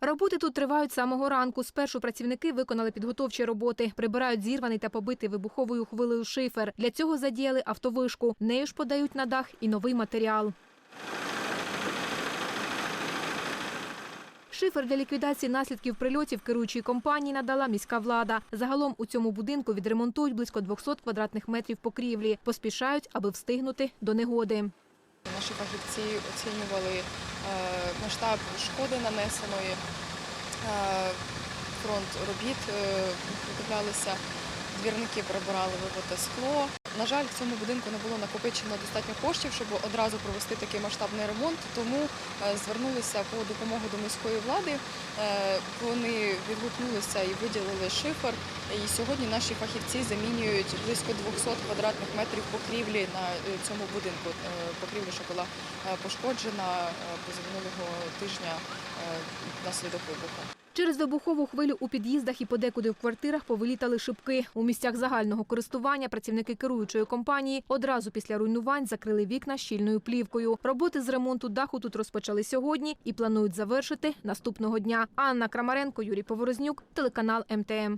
Роботи тут тривають з самого ранку. Спершу працівники виконали підготовчі роботи, прибирають зірваний та побитий вибуховою хвилею шифер. Для цього задіяли автовишку. Нею ж подають на дах і новий матеріал. Шифер для ліквідації наслідків прильотів керуючій компанії надала міська влада. Загалом у цьому будинку відремонтують близько 200 квадратних метрів покрівлі. Поспішають, аби встигнути до негоди. Наші фахівці оцінювали масштаб шкоди нанесеної, е, фронт робіт е, двірники прибирали вибите скло. На жаль, в цьому будинку не було накопичено достатньо коштів, щоб одразу провести такий масштабний ремонт, тому е, звернулися по допомогу до міської влади. Е, Вони відгукнулися і виділили шифер. І сьогодні наші фахівці замінюють близько 200 квадратних метрів покрівлі на е, цьому будинку. Покрівля, що була пошкоджена позаминулого тижня е, внаслідок вибуху. Через вибухову хвилю у під'їздах і подекуди в квартирах повилітали шибки. У місцях загального користування працівники керуючої компанії одразу після руйнувань закрили вікна щільною плівкою. Роботи з ремонту даху тут розпочали сьогодні і планують завершити наступного дня. Анна Крамаренко, Юрій Поворознюк, телеканал МТМ.